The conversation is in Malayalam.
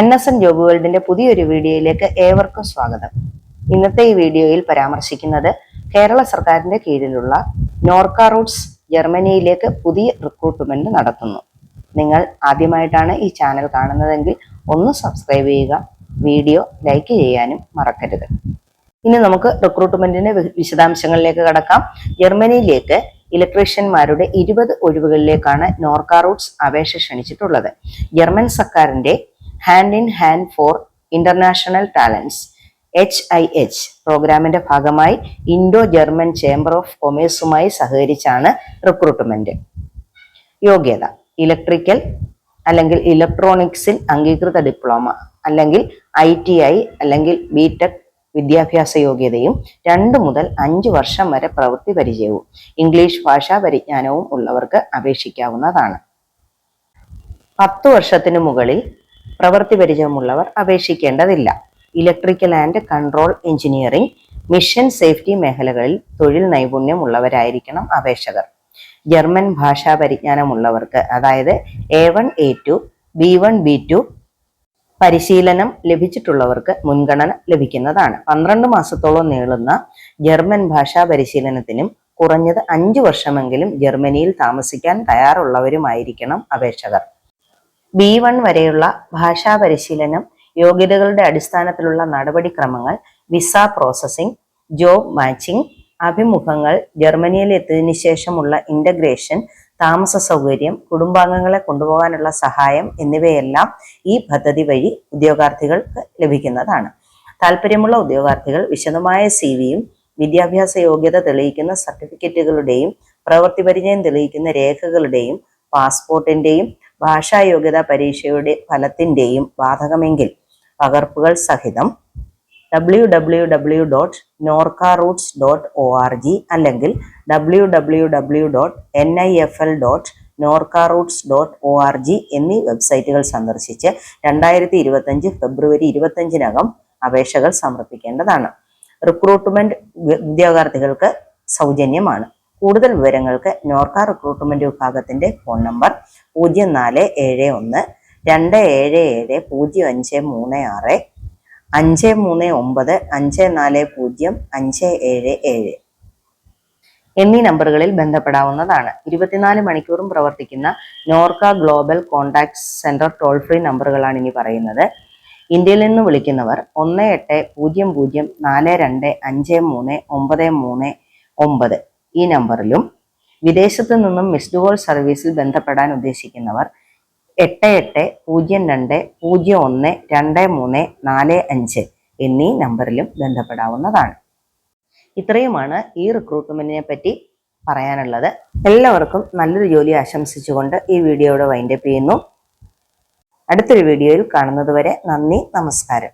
എൻ എസ് എൻ ജോബ് വേൾഡിന്റെ പുതിയൊരു വീഡിയോയിലേക്ക് ഏവർക്കും സ്വാഗതം. ഇന്നത്തെ ഈ വീഡിയോയിൽ പരാമർശിക്കുന്നത് കേരള സർക്കാരിന്റെ കീഴിലുള്ള നോർക്ക റൂട്ട്സ് ജർമ്മനിയിലേക്ക് പുതിയ റിക്രൂട്ട്മെന്റ് നടത്തുന്നു. നിങ്ങൾ ആദ്യമായിട്ടാണ് ഈ ചാനൽ കാണുന്നതെങ്കിൽ ഒന്ന് സബ്സ്ക്രൈബ് ചെയ്യുക വീഡിയോ ലൈക്ക് ചെയ്യാനും മറക്കരുത്. ഇനി നമുക്ക് റിക്രൂട്ട്മെന്റിന്റെ വിശദാംശങ്ങളിലേക്ക് കടക്കാം. ജർമ്മനിയിലേക്ക് ഇലക്ട്രീഷ്യന്മാരുടെ ഇരുപത് ഒഴിവുകളിലേക്കാണ് നോർക്ക റൂട്ട്സ് അപേക്ഷ ക്ഷണിച്ചിട്ടുള്ളത്. ജർമ്മൻ സർക്കാരിന്റെ hand in hand for international talents H I H പ്രോഗ്രാമിന്റെ ഭാഗമായി ഇൻഡോ ജർമ്മൻ ചേംബർ ഓഫ് കൊമേഴ്സുമായി സഹകരിച്ചാണ് റിക്രൂട്ട്മെന്റ് യോഗ്യത. ഇലക്ട്രിക്കൽ അല്ലെങ്കിൽ ഇലക്ട്രോണിക്സിൽ അംഗീകൃത ഡിപ്ലോമ അല്ലെങ്കിൽ ഐ ടി ഐ അല്ലെങ്കിൽ ബി ടെക് വിദ്യാഭ്യാസ യോഗ്യതയും രണ്ട് മുതൽ അഞ്ച് വർഷം വരെ പ്രവൃത്തി പരിചയവും ഇംഗ്ലീഷ് ഭാഷാ പരിജ്ഞാനവും ഉള്ളവർക്ക് അപേക്ഷിക്കാവുന്നതാണ്. പത്തു വർഷത്തിനു മുകളിൽ പ്രവൃത്തി പരിചയമുള്ളവർ അപേക്ഷിക്കേണ്ടതില്ല. Electrical and control engineering mission safety മേഖലകളിൽ തൊഴിൽ നൈപുണ്യമുള്ളവരായിരിക്കണം അപേക്ഷകർ. ജർമ്മൻ ഭാഷാ പരിജ്ഞാനമുള്ളവർക്ക് അതായത് A one A two B one B two പരിശീലനം ലഭിച്ചിട്ടുള്ളവർക്ക് മുൻഗണന ലഭിക്കുന്നതാണ്. പന്ത്രണ്ട് മാസത്തോളം നീളുന്ന ജർമ്മൻ ഭാഷാ പരിശീലനത്തിനും കുറഞ്ഞത് അഞ്ചു വർഷമെങ്കിലും ജർമ്മനിയിൽ താമസിക്കാൻ തയ്യാറുള്ളവരുമായിരിക്കണം അപേക്ഷകർ. ബി വൺ വരെയുള്ള ഭാഷാ പരിശീലനം യോഗ്യതകളുടെ അടിസ്ഥാനത്തിലുള്ള നടപടിക്രമങ്ങൾ വിസ പ്രോസസ്സിംഗ് ജോബ് മാച്ചിംഗ് അഭിമുഖങ്ങൾ ജർമ്മനിയിൽ എത്തിയതിനു ശേഷമുള്ള ഇന്റഗ്രേഷൻ താമസ സൗകര്യം കുടുംബാംഗങ്ങളെ കൊണ്ടുപോകാനുള്ള സഹായം എന്നിവയെല്ലാം ഈ പദ്ധതി വഴി ഉദ്യോഗാർത്ഥികൾക്ക് ലഭിക്കുന്നതാണ്. താല്പര്യമുള്ള ഉദ്യോഗാർത്ഥികൾ വിശദമായ സി വിയും വിദ്യാഭ്യാസ യോഗ്യത തെളിയിക്കുന്ന സർട്ടിഫിക്കറ്റുകളുടെയും പ്രവൃത്തി പരിചയം തെളിയിക്കുന്ന രേഖകളുടെയും പാസ്പോർട്ടിന്റെയും ഭാഷാ യോഗ്യത പരീക്ഷയുടെ ഫലത്തിന്റെയും ബാധകമെങ്കിൽ പകർപ്പുകൾ സഹിതം W W W dot Norka Roots dot O R G അല്ലെങ്കിൽ W W W dot N I F L dot Norka Roots dot O R G എന്നീ വെബ്സൈറ്റുകൾ സന്ദർശിച്ച് രണ്ടായിരത്തി ഇരുപത്തഞ്ച് ഫെബ്രുവരി ഇരുപത്തഞ്ചിനകം അപേക്ഷകൾ സമർപ്പിക്കേണ്ടതാണ്. റിക്രൂട്ട്മെന്റ് ഉദ്യോഗാർത്ഥികൾക്ക് സൗജന്യമാണ്. കൂടുതൽ വിവരങ്ങൾക്ക് നോർക്ക റിക്രൂട്ട്മെന്റ് വിഭാഗത്തിന്റെ ഫോൺ നമ്പർ പൂജ്യം നാല് ഏഴ് ഒന്ന് രണ്ട് ഏഴ് ഏഴ് പൂജ്യം അഞ്ച് മൂന്ന് ആറ് അഞ്ച് മൂന്ന് ഒമ്പത് അഞ്ച് നാല് പൂജ്യം അഞ്ച് ഏഴ് ഏഴ്. എന്നീ നമ്പറുകളിൽ ബന്ധപ്പെടാവുന്നതാണ്. ഇരുപത്തിനാല് മണിക്കൂറും പ്രവർത്തിക്കുന്ന Norka global contact centre toll free നമ്പറുകളാണ് ഇനി പറയുന്നത്. ഇന്ത്യയിൽ നിന്ന് വിളിക്കുന്നവർ ഒന്ന് എട്ട് പൂജ്യം പൂജ്യം നാല് രണ്ട് അഞ്ച് മൂന്ന് ഒമ്പത് മൂന്ന് ഒമ്പത്. ഈ നമ്പറിലും വിദേശത്തു നിന്നും മിസ്ഡ് കോൾ സർവീസിൽ ബന്ധപ്പെടാൻ ഉദ്ദേശിക്കുന്നവർ എട്ട് എട്ട് പൂജ്യം രണ്ട് പൂജ്യം ഒന്ന് രണ്ട് മൂന്ന് നാല് അഞ്ച് എന്നീ നമ്പറിലും ബന്ധപ്പെടാവുന്നതാണ്. ഇത്രയുമാണ് ഈ റിക്രൂട്ട്മെന്റിനെ പറ്റി പറയാനുള്ളത്. എല്ലാവർക്കും നല്ലൊരു ജോലി ആശംസിച്ചുകൊണ്ട് ഈ വീഡിയോയുടെ വൈൻഡപ്പ് ചെയ്യുന്നു. അടുത്തൊരു വീഡിയോയിൽ കാണുന്നതുവരെ നന്ദി നമസ്കാരം.